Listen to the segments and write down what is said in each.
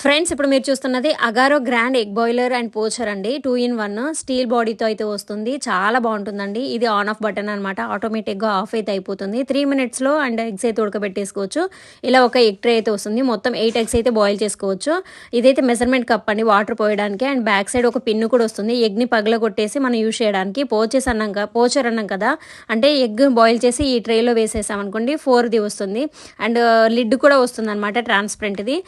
Friends ఇప్పుడు మీరు చూస్తున్నది Agaro grand egg boiler and poacher అండి. టూ ఇన్ వన్ స్టీల్ బాడీతో అయితే వస్తుంది. చాలా బాగుంటుందండి. ఇది ఆన్ ఆఫ్ బటన్ అనమాట ఆటోమేటిక్గా ఆఫ్ అయితే అయిపోతుంది. త్రీ మినిట్స్లో అండ్ ఎగ్స్ అయితే ఉడకబెట్టేసుకోవచ్చు. ఇలా ఒక ఎగ్ ట్రే అయితే వస్తుంది. మొత్తం ఎయిట్ ఎగ్స్ అయితే బాయిల్ చేసుకోవచ్చు. ఇదైతే మెజర్మెంట్ కప్ అండి. వాటర్ పోయడానికి అండ్ బ్యాక్ సైడ్ ఒక పిన్ను కూడా వస్తుంది. ఎగ్ని పగల కొట్టేసి మనం యూజ్ చేయడానికి పోచెస్ అన్నాం పోచర్ అన్నాం కదా. అంటే ఎగ్ బాయిల్ చేసి ఈ ట్రేలో వేసేసాం అనుకోండి ఫోర్ది వస్తుంది. అండ్ లిడ్ కూడా వస్తుంది అనమాట ట్రాన్స్పరెంట్ది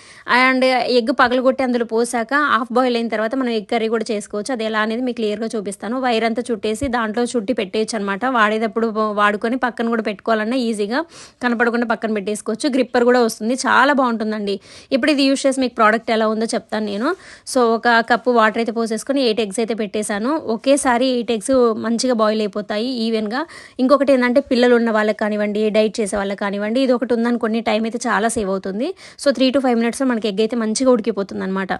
అండ్ ఎగ్ పగలగొట్టి అందులో పోసాక హాఫ్ బాయిల్ అయిన తర్వాత మనం ఎగ్ కర్రీ కూడా చేసుకోవచ్చు. అది ఎలా అనేది మీకు క్లియర్గా చూపిస్తాను. వైర్ అంతా చుట్టేసి దాంట్లో చుట్టి పెట్టేయచ్చు అనమాట వాడేటప్పుడు వాడుకొని పక్కన కూడా పెట్టుకోవాలన్నా ఈజీగా కనపడకుండా పక్కన పెట్టేసుకోవచ్చు. గ్రిప్పర్ కూడా వస్తుంది. చాలా బాగుంటుందండి. ఇప్పుడు ఇది యూస్ చేసి మీకు ప్రోడక్ట్ ఎలా ఉందో చెప్తాను నేను. సో ఒక కప్పు వాటర్ అయితే పోసేసుకొని ఎయిట్ ఎగ్స్ అయితే పెట్టేశాను. ఒకేసారి ఎయిట్ ఎగ్స్ మంచిగా బాయిల్ అయిపోతాయి ఈవెన్గా. ఇంకొకటి ఏంటంటే పిల్లలు ఉన్న వాళ్ళకి కానివ్వండి డైట్ చేసే వాళ్ళకి కానివ్వండి ఇది ఒకటి ఉందనుకోండి టైం అయితే చాలా సేవ్ అవుతుంది. సో త్రీ టు ఫైవ్ మినిట్స్లో మనకి ఎగ్ అయితే మంచిగా ఉడికిపోతుంది అనమాట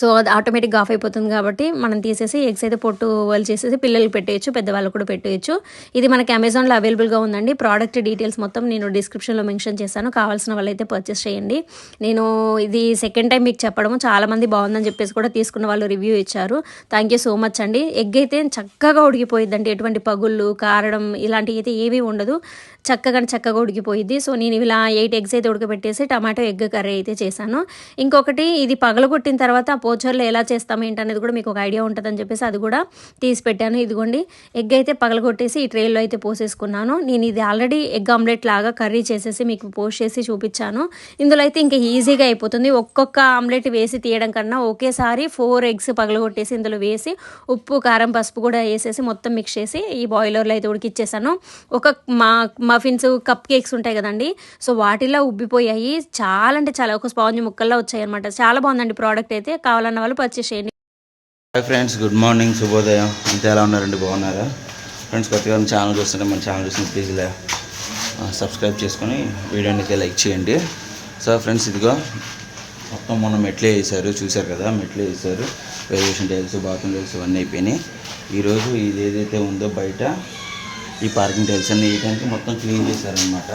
సో అది ఆటోమేటిక్గా ఆఫ్ అయిపోతుంది కాబట్టి మనం తీసేసి ఎగ్స్ అయితే పొట్టు వాళ్ళు చేసేసి పిల్లలకి పెట్టేయచ్చు పెద్దవాళ్ళకు కూడా పెట్టేయచ్చు. ఇది మనకి అమెజాన్లో అవైలబుల్గా ఉందండి. ప్రోడక్ట్ డీటెయిల్స్ మొత్తం నేను డిస్క్రిప్షన్లో మెన్షన్ చేశాను. కావాల్సిన వాళ్ళైతే పర్చేస్ చేయండి. నేను ఇది సెకండ్ టైం మీకు చెప్పడం చాలామంది బాగుందని చెప్పేసి కూడా తీసుకున్న వాళ్ళు రివ్యూ ఇచ్చారు. థ్యాంక్ యూ సో మచ్ అండి. ఎగ్ అయితే చక్కగా ఉడికిపోయిద్దండి. ఎటువంటి పగుళ్ళు కారడం ఇలాంటివి అయితే ఏమీ ఉండదు. చక్కగా చక్కగా ఉడికిపోయిద్ది. సో నేను ఇలా ఎయిట్ ఎగ్స్ అయితే ఉడకబెట్టేసి టమాటో ఎగ్ కర్రీ అయితే చేశాను. ఇంకొకటి ఇది పగలగొట్టిన తర్వాత పోచర్లో ఎలా చేస్తాం ఏంటనేది కూడా మీకు ఒక ఐడియా ఉంటుందని చెప్పేసి అది కూడా తీసి పెట్టాను. ఇదిగోండి ఎగ్ అయితే పగలగొట్టేసి ఈ ట్రేలో అయితే పోసేసుకున్నాను. నేను ఇది ఆల్రెడీ ఎగ్ ఆమ్లెట్ లాగా కర్రీ చేసేసి మీకు పోస్ట్ చేసి చూపించాను. ఇందులో అయితే ఇంకా ఈజీగా అయిపోతుంది. ఒక్కొక్క ఆమ్లెట్ వేసి తీయడం కన్నా ఒకేసారి ఫోర్ ఎగ్స్ పగలగొట్టేసి ఇందులో వేసి ఉప్పు కారం పసుపు కూడా వేసేసి మొత్తం మిక్స్ చేసి ఈ బాయిలర్లో అయితే ఉడికిచ్చేసాను. ఒక మా మఫిన్స్ కప్ కేక్స్ ఉంటాయి కదండి సో వాటిలో ఉబ్బిపోయాయి. చాలా అంటే చాలా ఒక స్పాంజ్ ముక్కల్లో వచ్చాయి అనమాట చాలా బాగుందండి ప్రోడక్ట్ అయితే. కావాలన్న వాళ్ళు పర్చేస్ చేయండి. హాయ్ ఫ్రెండ్స్ గుడ్ మార్నింగ్ శుభోదయం అంతే ఎలా ఉన్నారండి బాగున్నారా? ఫ్రెండ్స్ కొత్తగా ఛానల్ చూస్తుంటే మన ఛానల్ చూసిన ప్లీజ్ సబ్స్క్రైబ్ చేసుకొని వీడియోని అయితే లైక్ చేయండి. సో ఫ్రెండ్స్ ఇదిగో మొత్తం మొన్న మెట్లే వేసారు. చూశారు కదా మెట్లే వేసారు. వేరియేషన్ టైల్స్ బాత్రూమ్ టైల్స్ ఇవన్నీ అయిపోయినాయి. ఈరోజు ఇది ఏదైతే ఉందో బయట ఈ పార్కింగ్ టైల్స్ అన్నీ వేయడానికి మొత్తం క్లీన్ చేశారనమాట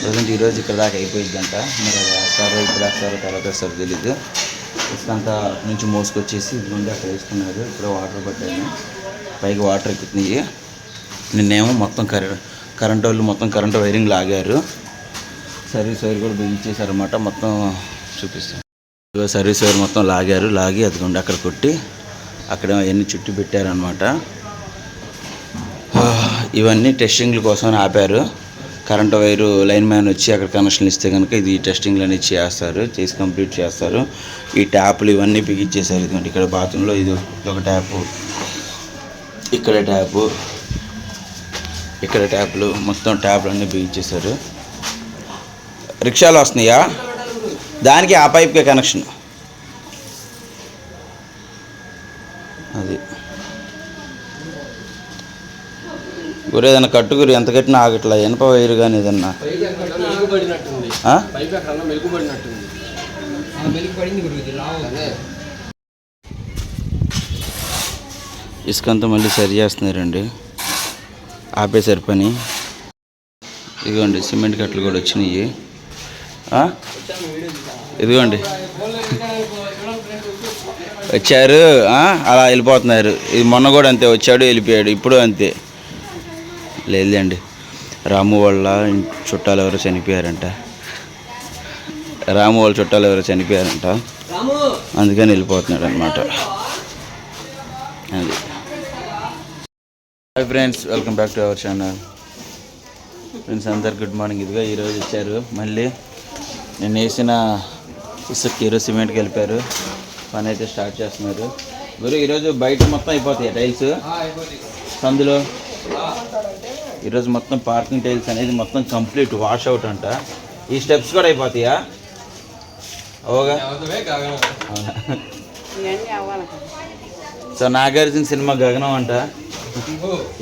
ప్రజెంట్ ఈరోజు ఇక్కడ దాకా అయిపోయిందంట మరి అది ఇప్పుడు వస్తారో తర్వాత వేస్తారో తెలీదు. ఇసుక అంతా నుంచి మోసుకొచ్చేసి ఇదిగోండి అక్కడ వేసుకున్నారు. ఇప్పుడు వాటర్ పట్టాను పైకి వాటర్ ఎక్కుతున్నాయి నిన్నేమో మొత్తం కరెంట్ కరెంట్ వాళ్ళు మొత్తం కరెంట్ వైరింగ్ లాగారు. సర్వీస్ వైర్ కూడా బిగించేశారు అనమాట మొత్తం చూపిస్తాను. సర్వీస్ వైర్ మొత్తం లాగారు. లాగి అదిగోండి అక్కడ కొట్టి అక్కడ అవన్నీ చుట్టి పెట్టారనమాట ఇవన్నీ టెస్టింగ్ల కోసం ఆపారు. కరెంట్ వైరు లైన్ మ్యాన్ వచ్చి అక్కడ కనెక్షన్లు ఇస్తే కనుక ఇది టెస్టింగ్లు అనేది చేస్తారు చేసి కంప్లీట్ చేస్తారు. ఈ ట్యాపులు ఇవన్నీ బిగించేశారు. ఇదిగోండి ఇక్కడ బాత్రూంలో ఇది ఒక ట్యాపు ఇక్కడ ట్యాపు ఇక్కడ ట్యాపులు మొత్తం ట్యాపులు అన్నీ బిగించేశారు. రిక్షాలు వస్తున్నాయా? దానికి ఆ పైప్కే కనెక్షన్. గురి ఏదైనా కట్టుగురి ఎంత కట్టినా ఆగట్లా ఎనప వైరు కానీ ఏదన్నా ఇసుకంతా మళ్ళీ సరి చేస్తున్నారండి. ఆపేశారు పని. ఇదిగోండి సిమెంట్ కట్టలు కూడా వచ్చినాయి? ఇదిగోండి. వచ్చారు? అలా వెళ్ళిపోతున్నారు. ఇది మొన్న కూడా అంతే వచ్చాడు వెళ్ళిపోయాడు ఇప్పుడు అంతే. లేదండి రాము వాళ్ళ చుట్టాలు ఎవరో చనిపోయారంట. రాము వాళ్ళ చుట్టాలు ఎవరో చనిపోయారంట. అందుకని వెళ్ళిపోతున్నాడు అనమాట అది. Hi friends welcome back to our channel. Friends అందరు గుడ్ మార్నింగ్. ఇదిగా ఈరోజు వచ్చారు. మళ్ళీ నేను వేసిన ఇసుక ఈరోజు సిమెంట్కి వెళ్ళిపోయారు పని అయితే స్టార్ట్ చేస్తున్నారు. గురు ఈరోజు బయట మొత్తం అయిపోతాయి టైల్స్? సందులో? ఈరోజు మొత్తం పార్కింగ్ టైల్స్ అనేది మొత్తం కంప్లీట్ వాష్ అవుట్ అంట. ఈ స్టెప్స్ కూడా అయిపోతాయా? ఓగా సో నాగార్జున సినిమా గగనం అంట.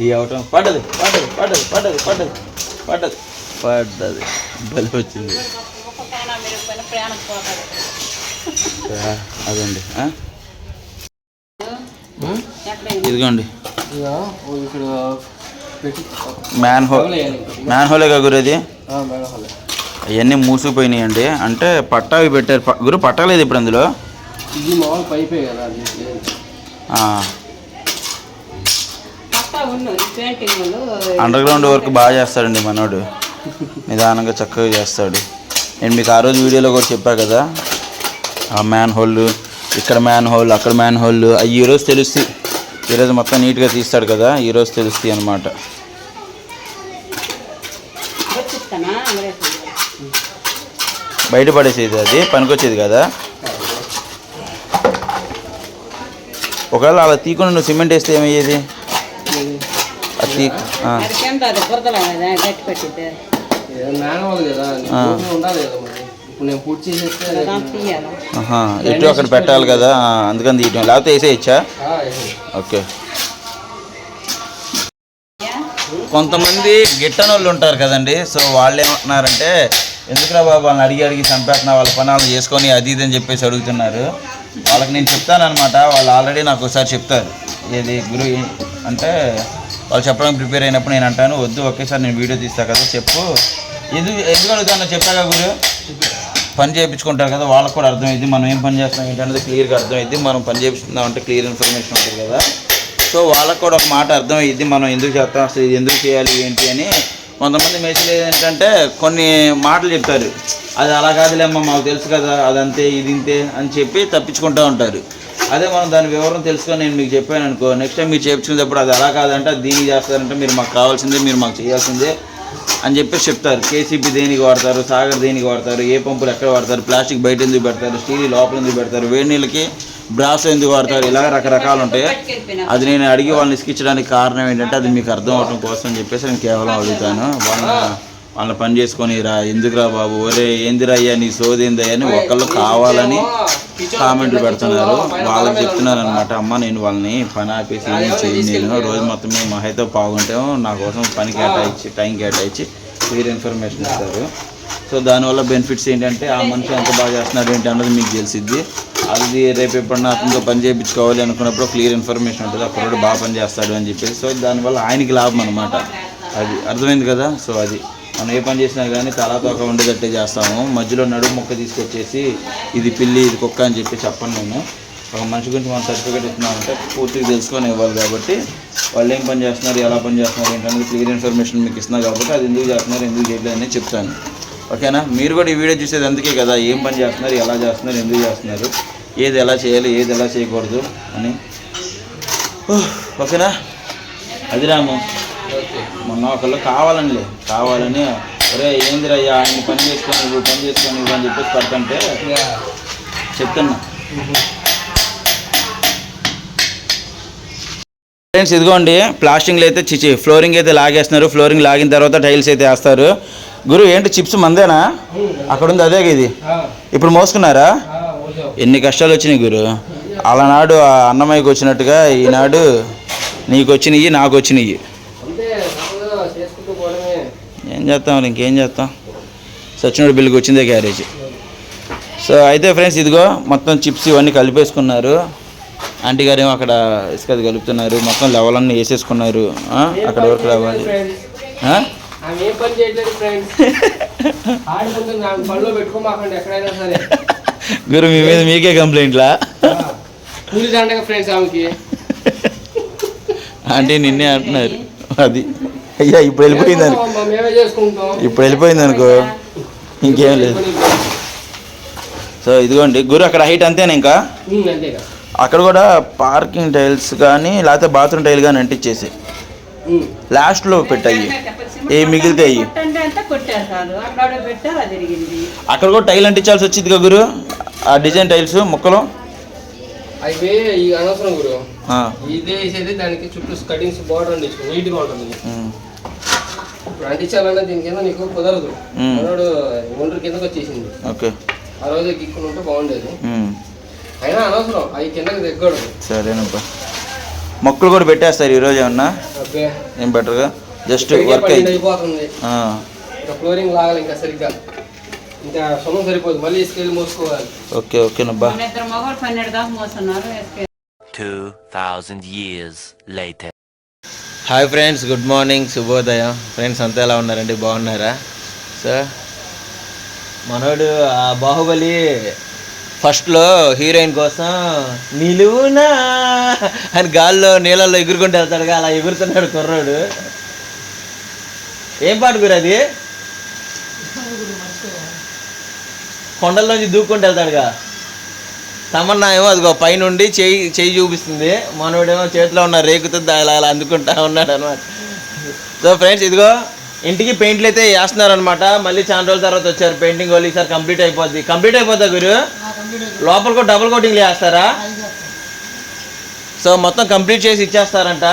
ఈ అవటం పడ్డది పడ్డది పడ్డది పడ్డది పడ్డది పడ్డది. పడ్డది. బలి వచ్చింది. అదండి? ఇదిగోండి. ఇక ఇక్కడ మ్యాన్ హోల్ మ్యాన్ హోలే గురు అది అవన్నీ మూసిపోయినాయండి అంటే పట్టా అవి పెట్టారు. ప- గురు పట్టలేదు ఇప్పుడు అందులో? ఇది మామూలు పైపే కదా పెయింటింగ్ అండర్ గ్రౌండ్ వర్క్ బాగా చేస్తాడండి మనోడు. నిదానంగా చక్కగా చేస్తాడు. నేను మీకు ఆ రోజు వీడియోలో కూడా చెప్పా కదా. ఆ మ్యాన్ హోల్ ఇక్కడ మ్యాన్ హోల్ అక్కడ మ్యాన్ హోల్ అవి ఈరోజు తెలుస్తాయి ఈరోజు మొత్తం నీట్గా తీస్తాడు కదా. ఈరోజు తెలుస్తాయి అనమాట బయటపడేసేది అది పనికొచ్చేది కదా. ఒకవేళ అలా తీకుండా నువ్వు సిమెంట్ వేస్తే ఏమయ్యేది? అది ఎటు అక్కడ పెట్టాలి కదా అందుకని తీయటం. లేకపోతే వేసేయచ్చా? ఓకే. కొంతమంది గిట్టని వాళ్ళు ఉంటారు కదండి. సో వాళ్ళు ఏమంటున్నారంటే ఎందుకురా బాబు వాళ్ళని అడిగి అడిగి చంపేస్తున్నా వాళ్ళ పని వాళ్ళు చేసుకొని అది ఇది అని చెప్పేసి అడుగుతున్నారు. వాళ్ళకి నేను చెప్తానమాట వాళ్ళు ఆల్రెడీ నాకు ఒకసారి చెప్తారు. ఏది గురు అంటే వాళ్ళు చెప్పడానికి ప్రిపేర్ అయినప్పుడు నేను అంటాను వద్దు ఒకేసారి నేను వీడియో తీస్తా కదా చెప్పు. ఎందుకు ఎందుకు అడుగుతాను చెప్పాగా గురు? పని చేయించుకుంటారు కదా వాళ్ళకి కూడా అర్థమైంది మనం ఏం పని చేస్తున్నాం ఏంటనేది క్లియర్గా అర్థమైంది మనం పని చేయిస్తున్నాం అంటే క్లియర్ ఇన్ఫర్మేషన్ ఉంటుంది కదా. సో వాళ్ళకు కూడా ఒక మాట అర్థమైంది మనం ఎందుకు చేస్తాం అసలు ఇది ఎందుకు చేయాలి ఏంటి అని కొంతమంది మెసేజ్ ఏంటంటే కొన్ని మాటలు చెప్తారు. అది అలా కాదులేమ్మా మాకు తెలుసు కదా అదంతే ఇది ఇంతే అని చెప్పి తప్పించుకుంటూ ఉంటారు. అదే మనం దాని వివరం తెలుసుకొని నేను మీకు చెప్పాను అనుకో నెక్స్ట్ టైం మీరు చేపించుకునేటప్పుడు అది అలా కాదంటే అది దీనికి చేస్తారంటే మీరు మాకు కావాల్సిందే మీరు మాకు చేయాల్సిందే అని చెప్పేసి చెప్తారు. కేసీపీ దేనికి వాడతారు సాగర్ దేనికి వాడతారు ఏ పంపులు ఎక్కడ వాడతారు ప్లాస్టిక్ బయట ఎందుకు పెడతారు స్టీల్ లోపల ఎందుకు పెడతారు వేడి నీళ్ళకి బ్రాస్ ఎందుకు వాడతారు? ఇలా రకరకాలు ఉంటాయి. అది నేను అడిగి వాళ్ళని ఇసుకించడానికి కారణం ఏంటంటే అది మీకు అర్థం అవడం కోసం అని చెప్పేసి నేను కేవలం అడుగుతాను. వాళ్ళ వాళ్ళని పని చేసుకొని రా. ఎందుకురా బాబు? ఒరే ఏందిరా అయ్యా నీ సోదేందయ్యా అని ఒకళ్ళు కావాలని కామెంట్లు పెడుతున్నారు. వాళ్ళకి చెప్తున్నాను అనమాట అమ్మ నేను వాళ్ళని పని ఆపేసి ఏం చేయను నేను. రోజు మొత్తం మేము మహైతో బాగుంటాము నా కోసం పని కేటాయించి టైం కేటాయించి క్లియర్ ఇన్ఫర్మేషన్ ఇస్తారు. సో దానివల్ల బెనిఫిట్స్ ఏంటంటే ఆ మనిషి ఎంత బాగా చేస్తున్నారు ఏంటి అన్నది మీకు తెలిసిద్ది. అది రేపు ఎప్పుడన్నా అతనితో పని చేయించుకోవాలి అనుకున్నప్పుడు క్లియర్ ఇన్ఫర్మేషన్ ఉంటుంది. అక్కడ బాగా పని చేస్తాడు అని చెప్పేసి. సో దానివల్ల ఆయనకి లాభం అనమాట అది అర్థమైంది కదా? సో అది. మనం ఏ పని చేసినా కానీ తలా తోక ఉండేటట్టే చేస్తాము. మధ్యలో నడుము మొక్క తీసుకొచ్చేసి ఇది పిల్లి ఇది కుక్క అని చెప్పి చెప్పను నేను. ఒక మనిషి గురించి మనం సర్టిఫికేట్ ఇస్తున్నామంటే పూర్తిగా తెలుసుకొని ఇవ్వాలి కాబట్టి వాళ్ళు ఏం పని చేస్తున్నారు ఎలా పని చేస్తున్నారు ఏంటనేది క్లియర్ ఇన్ఫర్మేషన్ మీకు ఇస్తున్నా కాబట్టి అది ఎందుకు చేస్తున్నారు ఎందుకు చేయలేదు అని చెప్తాను. ఓకేనా? మీరు కూడా ఈ వీడియో చూసేది అందుకే కదా. ఏం పని చేస్తున్నారు ఎలా చేస్తున్నారు ఎందుకు చేస్తున్నారు? ఏది ఎలా చేయాలి ఏది ఎలా చేయకూడదు అని. ఓకేనా? అది రాము. మొన్న ఒకళ్ళు కావాలనిలే కావాలని. ఒరే ఏందిరయ్యా ఆయన పని చేసుకొని ఇవ్వు పని చేసుకొని ఇవ్వు అని చెప్పేసి పడుతుంటే చెప్తున్నా. ఫ్రెండ్స్ ఇదిగోండి ప్లాస్టింగ్లు అయితే చిచి ఫ్లోరింగ్ అయితే లాగేస్తున్నారు. ఫ్లోరింగ్ లాగిన తర్వాత టైల్స్ అయితే వేస్తారు. గురు ఏంటి చిప్స్ మందేనా? అక్కడ ఉంది అదే ఇది ఇప్పుడు మోసుకున్నారా. ఎన్ని కష్టాలు వచ్చినాయి గురు? అలానాడు ఆ అన్నమయ్యకి వచ్చినట్టుగా ఈనాడు నీకు వచ్చినాయి నాకు వచ్చినాయి ఏం చేస్తాం ఇంకేం చేస్తాం? సచ్చినోడు బిల్లుకి వచ్చిందే గ్యారేజ్ సో అయితే ఫ్రెండ్స్ ఇదిగో మొత్తం చిప్స్ ఇవన్నీ కలిపేసుకున్నారు. ఆంటీ గారు ఏమో అక్కడ ఇసుక అది కలుపుతున్నారు మొత్తం లెవెల్ అన్నీ వేసేసుకున్నారు అక్కడ వరకు రావాలి పని చేయట్లేదు ఫ్రెండ్స్? పనిలో పెట్టుకోమాకండి ఎక్కడైనా సరే. గురు మీ మీద మీకే కంప్లైంట్లా? ఆ, కూలి దండగా ఫ్రెండ్స్ ఆమెకి. ఆంటీ నిన్నే అంటున్నారు. అది. అయ్యా ఇప్పుడు వెళ్ళిపోయింది అనుకో. ఇప్పుడు వెళ్ళిపోయింది అనుకో. ఇంకేం లేదు. సో ఇదిగోండి గురు అక్కడ హైట్ అంతేనా ఇంకా? అక్కడ కూడా పార్కింగ్ టైల్స్ కానీ లేకపోతే బాత్రూమ్ టైల్ కానీ అంటించేసి. లాస్ట్లో పెట్టాయి. ఏ అంటే కొట్టారు కాదు. అక్కడ కూడా టైల్ అంటించాల్సి వచ్చింది గురు? ఆ డిజైన్ టైల్స్ ముక్కలు? అవి ఈ అనవసరం గురు. ఇదే వేసేది దానికి చుట్టూ కటింగ్స్ బార్డర్ అందించు నీట్గా ఉంటుంది. ఇప్పుడు అంటించాలన్నా దీని కింద నీకు కుదరదు. మనోడు ఒండ్రు కిందకి వచ్చేసింది. ఓకే. ఆ రోజే గిక్కుని ఉంటే బాగుండేది. అయినా అనవసరం అవి కిందకి దిగకూడదు సరేనబ్బా. మొక్కలు కూడా పెట్టేస్తారు ఈరోజు ఏమన్నా? ఏం బెటర్గా జస్ట్ వర్క్ అయిపోతుంది. ఫ్లోరింగ్ లాగాలి ఇంకా సరిగ్గా. ఇంకా సొమ్ము సరిపోదు. మళ్ళీ స్కేల్ మోసుకోవాలి. ఓకే ఓకేనబ్బా మన ఇద్దరు మగవాళ్ళు పన్నెండు దాకా మోస్తున్నారు వేసుకెళ్ళి 2,000 years later. Hi friends good morning శుభోదయం. ఫ్రెండ్స్ అంతా ఎలా ఉన్నారండి? బాగున్నారా? సో మనోడు ఆ బాహుబలి ఫస్ట్లో హీరోయిన్ కోసం నిలువునా అని గాల్లో నీళ్ళల్లో ఎగురుకుంటూ వెళ్తాడుగా. అలా ఎగురుతున్నాడు కుర్రాడు. ఏం పాట గురు అది? కొండల్లోంచి దూక్కుంటూ వెళ్తాడుగా. తమన్నా ఏమో అదిగో పైనుండి చేయి చేయి చూపిస్తుంది. మనోడేమో చేతిలో ఉన్న రేకుతో ఇలా ఇలా అందుకుంటా ఉన్నాడు అనమాట సో ఫ్రెండ్స్ ఇదిగో ఇంటికి పెయింట్లు అయితే వేస్తున్నారు అనమాట మళ్ళీ చాలా రోజుల తర్వాత వచ్చారు. పెయింటింగ్ వాళ్ళు ఈసారి కంప్లీట్ అయిపోద్ది. కంప్లీట్ అయిపోద్దా గురు? లోపల కూడా డబుల్ కోటింగ్ వేస్తారా? సో మొత్తం కంప్లీట్ చేసి ఇచ్చేస్తారంట.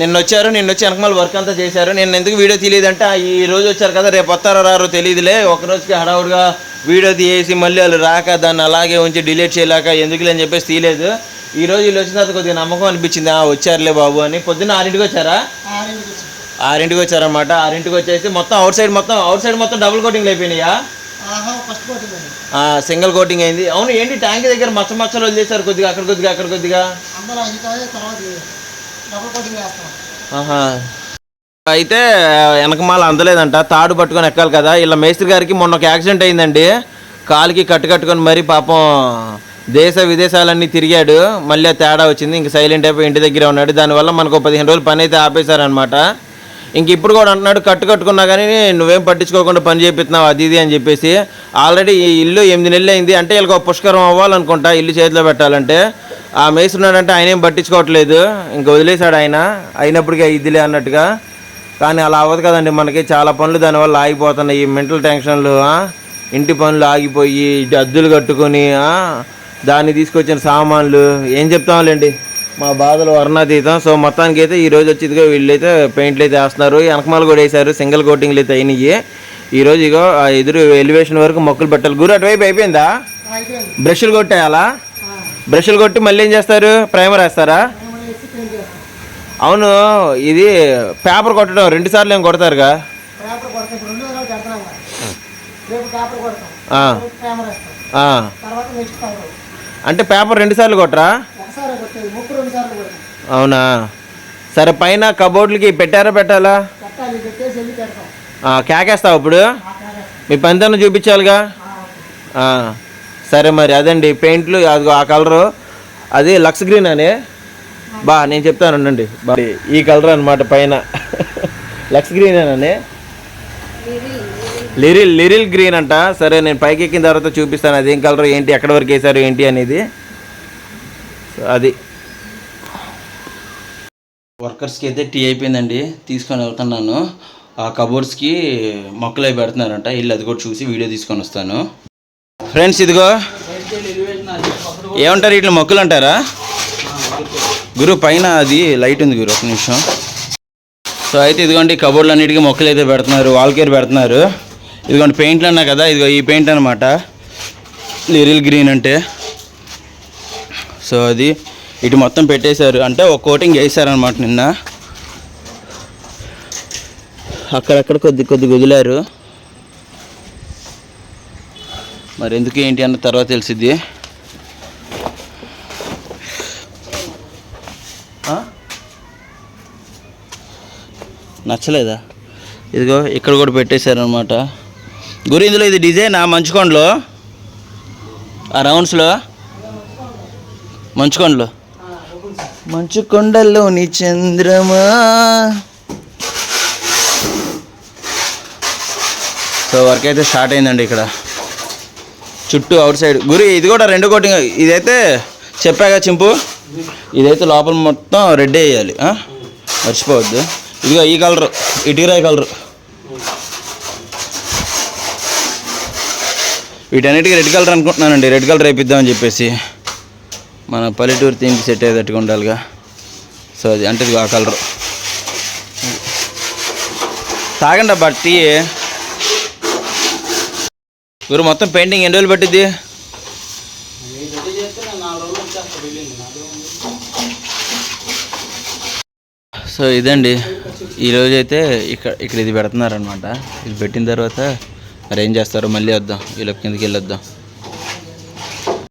నిన్న వచ్చారు నిన్న వచ్చి వెనకమాల వర్క్ అంతా చేశారు. నేను ఎందుకు వీడియో తెలియదంటే ఈ రోజు వచ్చారు కదా రేపు వస్తారో రారో తెలియదులే. ఒక రోజుకి హడావుడిగా వీడియో తీసి మళ్ళీ వాళ్ళు రాక దాన్ని అలాగే ఉంచి డిలీట్ చేయలేక ఎందుకులే అని చెప్పేసి తీయలేదు. ఈ రోజు వీళ్ళు వచ్చిన తర్వాత కొద్దిగా నమ్మకం అనిపించింది. ఆ, వచ్చారులే బాబు అని. పొద్దున్న ఆరింటికి వచ్చారా? ఆరింటికి వచ్చారన్నమాట. ఆరింటికి వచ్చేసి మొత్తం అవుట్ సైడ్ మొత్తం అవుట్ సైడ్ మొత్తం డబుల్ కోటింగ్ అయిపోయినాయా? సింగిల్ కోటింగ్ అయింది. అవును ఏంటి ట్యాంక్ దగ్గర మచ్చ మచ్చలు వదిలేశారు కొద్దిగా అక్కడ కొద్దిగా అక్కడ కొద్దిగా. అయితే వెనకమాల అందలేదంట. తాడు పట్టుకొని ఎక్కాలి కదా. ఇలా మేస్త్రి గారికి మొన్న ఒక యాక్సిడెంట్ అయిందండి. కాలికి కట్టు కట్టుకొని మరి పాపం దేశ విదేశాలన్నీ తిరిగాడు. మళ్ళీ ఆ తేడా వచ్చింది. ఇంక సైలెంట్ అయిపోయి ఇంటి దగ్గర ఉన్నాడు. దానివల్ల మనకు ఒక పదిహేను రోజులు పని అయితే ఆపేశారనమాట ఇంక ఇప్పుడు కూడా అంటున్నాడు కట్టు కట్టుకున్నా కానీ నువ్వేం పట్టించుకోకుండా పని చేపిస్తున్నావు అది ఇది అని చెప్పేసి. ఆల్రెడీ ఈ ఇల్లు ఎనిమిది నెలలు అయింది. అంటే వీళ్ళకి ఒక పుష్కరం అవ్వాలనుకుంటా. ఇల్లు చేతిలో పెట్టాలంటే. ఆ మేస్తున్నాడంటే ఆయన ఏం పట్టించుకోవట్లేదు. ఇంక వదిలేశాడు ఆయన. అయినప్పటికీ ఇదిలే అన్నట్టుగా. కానీ అలా అవ్వదు కదండి మనకి. చాలా పనులు దానివల్ల ఆగిపోతున్నాయి. ఈ మెంటల్ టెన్షన్లు? ఇంటి పనులు ఆగిపోయి అద్దులు కట్టుకొని? దాన్ని తీసుకొచ్చిన సామాన్లు. ఏం చెప్తాంలేండి. మా బాధలు వర్ణాతీతం. సో మొత్తానికి అయితే ఈ రోజు వచ్చి ఇదిగో వీళ్ళైతే పెయింట్లు అయితే వేస్తున్నారు. వెనకమాలు కూడా వేశారు. సింగిల్ కోటింగ్లు అయితే అయినాయి. ఈ రోజు ఇగో ఎదురు ఎలివేషన్ వరకు మొక్కలు పెట్టాలి. గురు అటువైపు అయిపోయిందా. బ్రష్లు కొట్టేయాలా? బ్రష్లు కొట్టి మళ్ళీ ఏం చేస్తారు? ప్రైమర్ వేస్తారా? అవును ఇది పేపర్ కొట్టడం రెండు సార్లు ఏం కొడతారుగా. అంటే పేపర్ రెండు సార్లు కొట్టరా? అవునా? సరే పైన కబోర్డ్లకి పెట్టారా పెట్టాలా? కేకేస్తావు ఇప్పుడు? మీ పనితనం చూపించాలిగా? సరే మరి అదండి పెయింట్లు అదిగో ఆ కలరు. అది లక్స్ గ్రీన్ అని? బా నేను చెప్తాను ఉండండి. బా ఈ కలర్ అనమాట పైన. లక్స్ గ్రీన్ అని? లిరిల్ లిరిల్ గ్రీన్ అంట. సరే నేను పైకి ఎక్కిన తర్వాత చూపిస్తాను. అదేం కలర్ ఏంటి ఎక్కడ వరకు వేసారు ఏంటి అనేది. అది. వర్కర్స్కి అయితే టీ అయిపోయిందండి. తీసుకొని వెళ్తున్నాను. ఆ కబోర్డ్స్కి మొక్కలు అవి పెడుతున్నారంట. ఇల్లు అది కూడా చూసి వీడియో తీసుకొని వస్తాను. ఫ్రెండ్స్ ఇదిగో. ఏమంటారు ఇట్లా మొక్కలు అంటారా? గురు పైన అది లైట్ ఉంది గురు ఒక నిమిషం. సో అయితే ఇదిగోండి కబోర్డ్లు అన్నిటికీ మొక్కలు అయితే పెడుతున్నారు వాల్ కేర్ పెడుతున్నారు. ఇదిగోండి పెయింట్లు అన్నా కదా ఇదిగో ఈ పెయింట్ అనమాట లిరిల్ గ్రీన్ అంటే. సో అది ఇటు మొత్తం పెట్టేశారు. అంటే ఒక కోటింగ్ వేసారనమాట నిన్న. అక్కడక్కడ కొద్ది కొద్ది వదిలారు. మరి ఎందుకు ఏంటి అన్న తర్వాత తెలిసిద్ది. నచ్చలేదా? ఇదిగో ఇక్కడ కూడా పెట్టేశారనమాట గురి ఇందులో ఇది డిజైన్ ఆ మంచుకొండలో? ఆ రౌండ్స్లో? మంచుకొండలో? మంచు కొండల్లోని చంద్రమా? సో వర్క్ అయితే స్టార్ట్ అయిందండి ఇక్కడ. చుట్టూ అవుట్ సైడ్. గురి ఇది కూడా రెండు కోటింగ్ ఇదైతే చెప్పాగా చింపు? ఇదైతే లోపల మొత్తం రెడ్ వేయాలి. మర్చిపోవద్దు. ఇదిగో ఈ కలరు. ఇటుకరాయి కలరు. వీటన్నిటికీ రెడ్ కలర్ అనుకుంటున్నానండి. రెడ్ కలర్ వేయిద్దామని చెప్పేసి. మన పల్లెటూరు థీమ్కి సెట్ అయ్యేటట్టుగా ఉండాలిగా. సో అది అంటే ఆ కలరు. తాగండి బట్టి గురు మొత్తం పెయింటింగ్ ఎన్ని రోజులు పట్టిద్ది? సో ఇదండి. ఈరోజు అయితే ఇక్కడ ఇక్కడ ఇది పెడుతున్నారనమాట ఇది పెట్టిన తర్వాత మరి ఏం చేస్తారో? మళ్ళీ వద్దాం. వీళ్ళ కిందకి వెళ్ళొద్దాం.